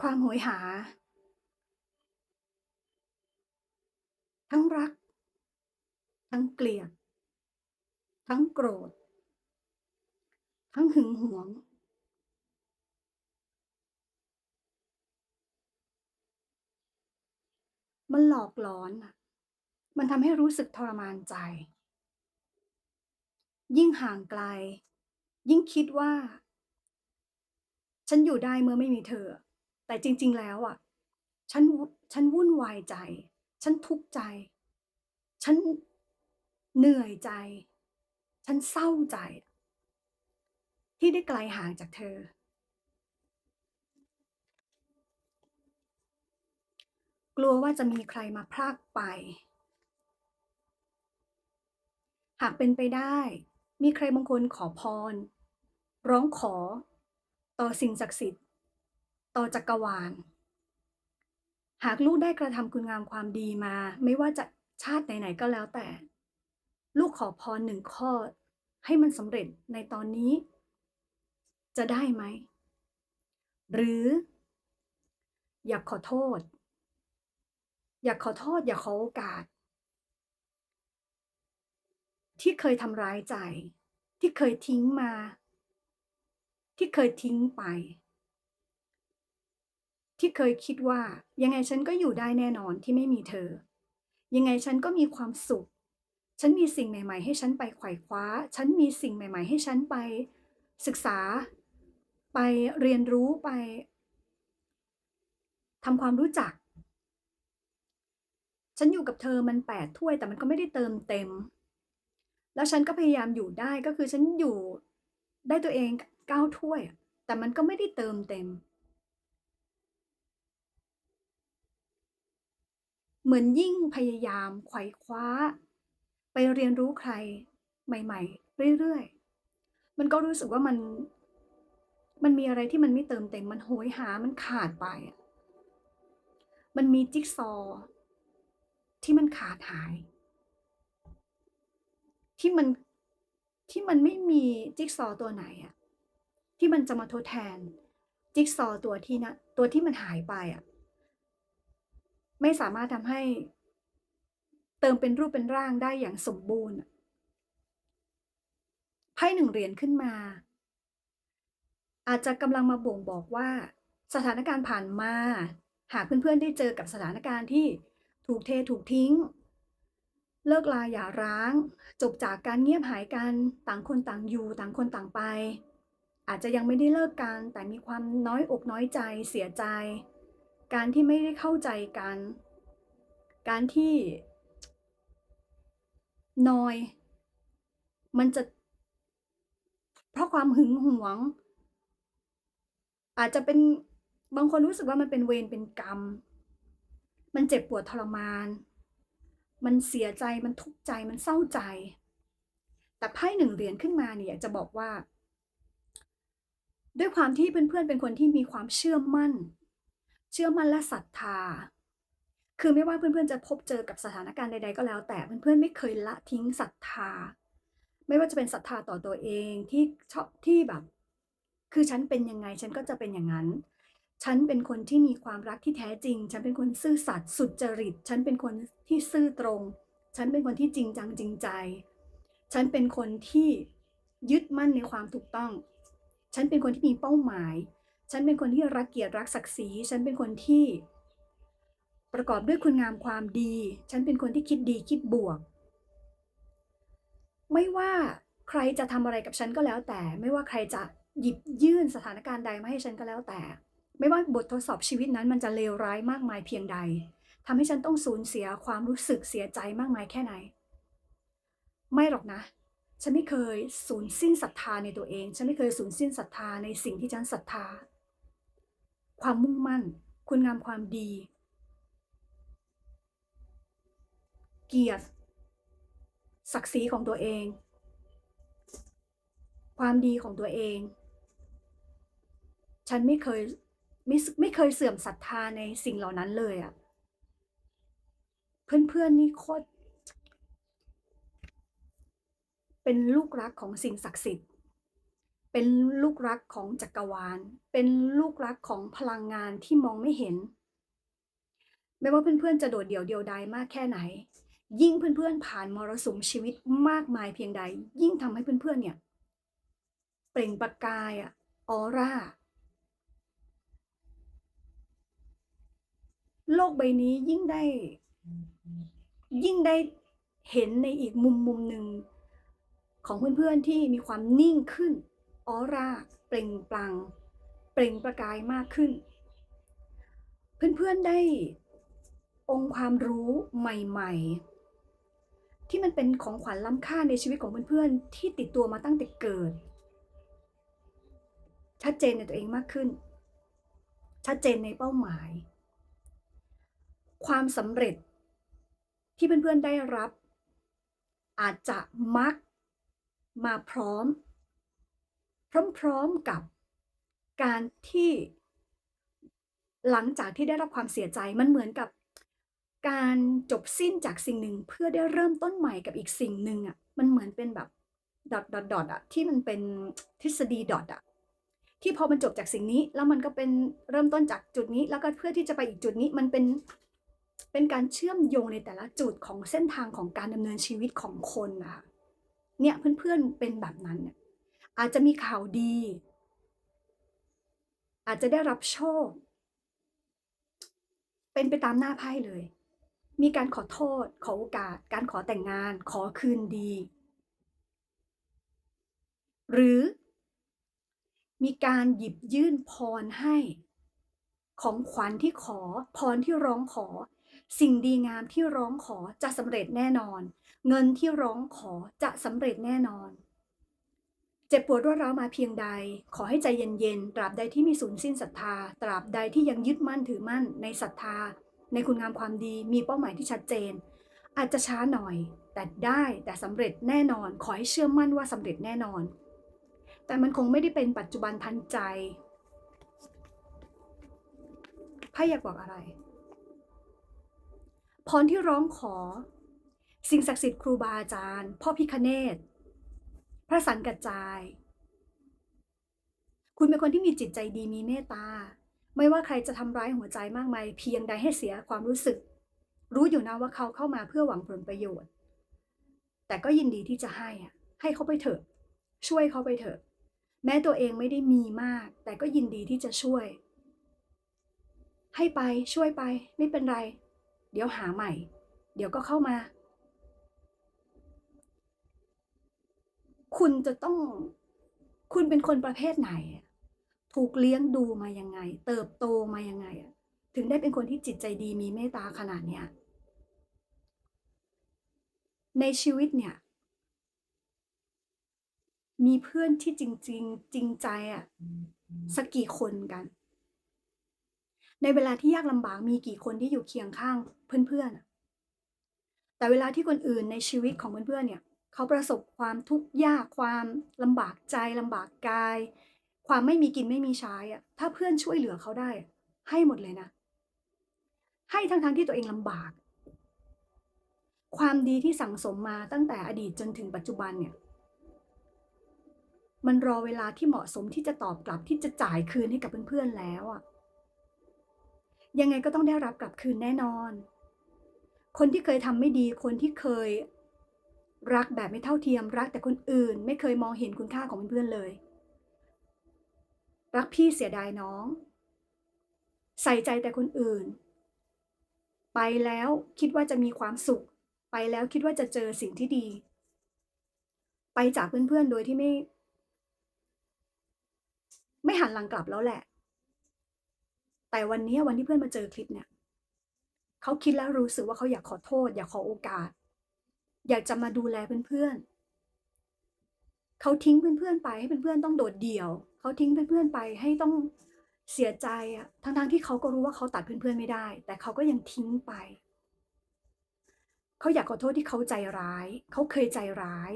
ความโหยหา ทั้งรัก ทั้งเกลียด ทั้งโกรธ ทั้งหึงหวง มันหลอกหลอนน่ะมันทำให้รู้สึกทรมานใจ ยิ่งห่างไกล ยิ่งคิดว่า ฉันอยู่ได้เมื่อไม่มีเธอ แต่จริง ๆ แล้วอะ ฉัน ฉันวุ่นวายใจ ฉันทุกข์ใจ ฉันเหนื่อยใจ ฉันเศร้าใจ ที่ได้ไกลห่างจากเธอ กลัวว่าจะมีใครมาพรากไป หากเป็นไปได้ มีใครบางคนขอพร ร้องขอ ต่อสิ่งศักดิ์สิทธิ์ ต่อจักรวาล หากลูกได้กระทำคุณงามความดีมา ไม่ว่าจะชาติไหนๆก็แล้วแต่ ลูกขอพร1ข้อ ให้มันสำเร็จในตอนนี้ จะได้ไหม?หรือ อยากขอโทษ อยากขอโทษ อยากขอโอกาส ที่เคยทำร้ายใจ ที่เคยทิ้งมา ที่เคยทิ้งไป ที่เคยคิดว่ายังไงฉันก็อยู่ได้แน่นอนที่ไม่มีเธอ ยังไงฉันก็มีความสุข ฉันมีสิ่งใหม่ ๆ ให้ฉันไปไขว่คว้า ฉันมีสิ่งใหม่ ๆ ให้ฉันไปศึกษา ไปเรียนรู้ไปทำความรู้จัก ฉันอยู่กับเธอมัน8ถ้วยแต่มันก็ไม่ได้เติมเต็ม แล้วฉันก็พยายามอยู่ได้ก็คือฉันอยู่ได้ตัวเอง9ถ้วย แต่มันก็ไม่ได้เติมเต็ม เห มือนยิ่งพยายามไขว่คว้า ไปเรียนรู้ใครใหม่ ๆ เรื่อยๆ มันก็รู้สึกว่ามัน มันมีอะไรที่มันไม่เติมเต็ม มันโหยหา มันขาดไปอะมันมีจิ๊กซอ ที่มันขาดหาย ที่มัน ที่มันไม่มีจิ๊กซอตัวไหนอะที่มันจะมาทดแทน จิ๊กซอตัวที่นะ ตัวที่มันหายไปอะ ไม่สามารถทำให้ เติมเป็นรูปเป็นร่างได้อย่างสมบูรณ์ไพ่1เหรียญขึ้นมา อาจจะกำลังมาบ่งบอกว่า สถานการณ์ผ่านมา หากเพื่อนๆได้เจอกับสถานการณ์ที่ถูกเทถูกทิ้ง เลิกลาหย่าร้าง จบจากกันเงียบหายกันต่างคนต่างอยู่ต่างคนต่างไป อาจจะยังไม่ได้เลิกกันแต่มีความน้อยอกน้อยใจเสียใจ การที่ไม่ได้เข้าใจกัน การที่นอย มันจะ เพราะความหึงหวง อาจจะเป็นบางคนรู้สึกว่ามันเป็นเวรเป็นกรรม มันเจ็บปวดทรมาน มันเสียใจมันทุกข์ใจมันเศร้าใจ แต่ไพ่1เหรียญขึ้นมาเนี่ย จะบอกว่า ด้วยความที่เพื่อนๆเป็นคนที่มีความเชื่อมั่น เชื่อมั่นและศรัทธา คือไม่ว่าเพื่อนๆจะพบเจอกับสถานการณ์ใดๆก็แล้ว แต่เพื่อนๆไม่เคยละทิ้งศรัทธา ไม่ว่าจะเป็นศรัทธาต่อตัวเองที่ชอบที่แบบ คือฉันเป็นยังไงฉันก็จะเป็นอย่างงั้น ฉันเป็นคนที่มีความรักที่แท้จริง ฉันเป็นคนซื่อสัตย์สุจริต ฉันเป็นคนที่ซื่อตรง ฉันเป็นคนที่จริงจังจริงใจ ฉันเป็นคนที่ยึดมั่นในความถูกต้อง ฉันเป็นคนที่มีเป้าหมาย ฉันเป็นคนที่รักเกียรติรักศักดิ์ศรี ฉันเป็นคนที่ประกอบด้วยคุณงามความดี ฉันเป็นคนที่คิดดีคิดบวก ไม่ว่าใครจะทำอะไรกับฉันก็แล้วแต่ ไม่ว่าใครจะหยิบยื่นสถานการณ์ใดมาให้ฉันก็แล้วแต่ ไม่ว่าบททดสอบชีวิตนั้นมันจะเลวร้ายมากมายเพียงใดทำให้ฉันต้องสูญเสียความรู้สึกเสียใจมากมายแค่ไหน ไม่หรอกนะ ฉันไม่เคยสูญสิ้นศรัทธาในตัวเอง ฉันไม่เคยสูญสิ้นศรัทธาในสิ่งที่ฉันศรัทธา ความมุ่งมั่น คุณงามความดี เกียรติ ศักดิ์ศรีของตัวเอง ความดีของตัวเอง ฉันไม่เคยไม่ไม่เคยเสื่อมศรัทธาในสิ่งเหล่านั้นเลยอะเพื่อนๆนี่โคตรเป็นลูกรักของสิ่งศักดิ์สิทธิ์ เป็นลูกรักของจักรวาล เป็นลูกรักของพลังงานที่มองไม่เห็น ไม่ว่าเพื่อนๆจะโดดเดี่ยวเดียวดายมากแค่ไหน ยิ่งเพื่อนๆผ่านมรสุมชีวิตมากมายเพียงใด ยิ่งทำให้เพื่อนๆเนี่ยเปล่งประกายอะออร่า โลกใบนี้ยิ่งได้ ยิ่งได้เห็นในอีกมุมมุมหนึ่งของเพื่อนๆที่มีความนิ่งขึ้น ออร่าเปล่งปลั่งเปล่งประกายมากขึ้น เพื่อนๆได้องค์ความรู้ใหม่ๆ ที่มันเป็นของขวัญล้ำค่าในชีวิตของเพื่อนๆ ที่ติดตัวมาตั้งแต่เกิด ชัดเจนในตัวเองมากขึ้น ชัดเจนในเป้าหมาย ความสำเร็จที่เพื่อนๆได้รับ อาจจะมักมาพร้อม พร้อมๆกับการที่หลังจากที่ได้รับความเสียใจมันเหมือนกับการจบสิ้นจากสิ่งหนึ่งเพื่อได้เริ่มต้นใหม่กับอีกสิ่งหนึ่งอะมันเหมือนเป็นแบบดอทดอทดอทอะที่มันเป็นทฤษฎีดอทอะที่พอมันจบจากสิ่งนี้ แล้วมันก็เป็นเริ่มต้นจากจุดนี้ แล้วก็เพื่อที่จะไปอีกจุดนี้มันเป็นเป็นการเชื่อมโยงในแต่ละจุดของเส้นทางของการดำเนินชีวิตของคนนะคะเนี่ยเพื่อนๆเป็นแบบนั้นเนี่ย อาจจะมีข่าวดี อาจจะได้รับโชค เป็นไปตามหน้าไพ่เลย มีการขอโทษ ขอโอกาส การขอแต่งงาน ขอคืนดี หรือมีการหยิบยื่นพรให้ ของขวัญที่ขอ พรที่ร้องขอ สิ่งดีงามที่ร้องขอจะสำเร็จแน่นอน เงินที่ร้องขอจะสำเร็จแน่นอน จ็บปวดรวดร้าวมาเพียงใด ขอให้ใจเย็นๆ ตราบใดที่มีสูญสิ้นศรัทธา ตราบใดที่ยังยึดมั่นถือมั่นในศรัทธา ในคุณงามความดี มีเป้าหมายที่ชัดเจน อาจจะช้าหน่อย แต่ได้แต่สำเร็จแน่นอน ขอให้เชื่อมั่นว่าสำเร็จแน่นอน แต่มันคงไม่ได้เป็นปัจจุบันทันใจไพ่อยากบอกอะไร พรที่ร้องขอ สิ่งศักดิ์สิทธิ์ครูบาอาจารย์ พ่อพิคเนต ระสังกัจจาย คุณเป็นคนที่มีจิตใจดีมีเมตตา ไม่ว่าใครจะทำร้ายหัวใจมากมายเพียงใดให้เสียความรู้สึก รู้อยู่นะว่าเขาเข้ามาเพื่อหวังผลประโยชน์ แต่ก็ยินดีที่จะให้ให้เขาไปเถอะ ช่วยเขาไปเถอะ แม้ตัวเองไม่ได้มีมาก แต่ก็ยินดีที่จะช่วย ให้ไปช่วยไป ไม่เป็นไร เดี๋ยวหาใหม่ เดี๋ยวก็เข้ามา คุณจะต้อง คุณเป็นคนประเภทไหน ถูกเลี้ยงดูมายังไง เติบโตมายังไงถึงได้เป็นคนที่จิตใจดีมีเมตตาขนาดเนี้ยในชีวิตเนี่ย มีเพื่อนที่จริงๆจริงใจอะสักกี่คนกัน ในเวลาที่ยากลำบากมีกี่คนที่อยู่เคียงข้างเพื่อนๆแต่เวลาที่คนอื่นในชีวิตของเพื่อนๆเนี่ย เขาประสบความทุกข์ยากความลำบากใจลำบากกาย ความไม่มีกินไม่มีใช้อะถ้าเพื่อนช่วยเหลือเขาได้ ให้หมดเลยนะ ให้ทั้งๆที่ตัวเองลำบาก ความดีที่สั่งสมมาตั้งแต่อดีตจนถึงปัจจุบันเนี่ย มันรอเวลาที่เหมาะสมที่จะตอบกลับที่จะจ่ายคืนให้กับเพื่อนๆแล้วอะยังไงก็ต้องได้รับกลับคืนแน่นอน คนที่เคยทำไม่ดีคนที่เคย รักแบบไม่เท่าเทียมรักแต่คนอื่น ไม่เคยมองเห็นคุณค่าของเพื่อนๆเลย รักพี่เสียดายน้อง ใส่ใจแต่คนอื่น ไปแล้วคิดว่าจะมีความสุข ไปแล้วคิดว่าจะเจอสิ่งที่ดี ไปจากเพื่อนๆโดยที่ไม่ ไม่หันหลังกลับแล้วแหละ แต่วันนี้วันที่เพื่อนมาเจอคลิปเนี่ยเขาคิดแล้วรู้สึกว่าเขาอยากขอโทษ อยากขอโอกาส อยากจะมาดูแลเพื่อนๆเขาทิ้งเพื่อนๆไปให้เพื่อนๆต้องโดดเดี่ยว เขาทิ้งเพื่อนๆไปให้ต้องเสียใจอะทั้งๆที่เขาก็รู้ว่าเขาตัดเพื่อนๆไม่ได้ แต่เขาก็ยังทิ้งไป เขาอยากขอโทษที่เขาใจร้าย เขาเคยใจร้าย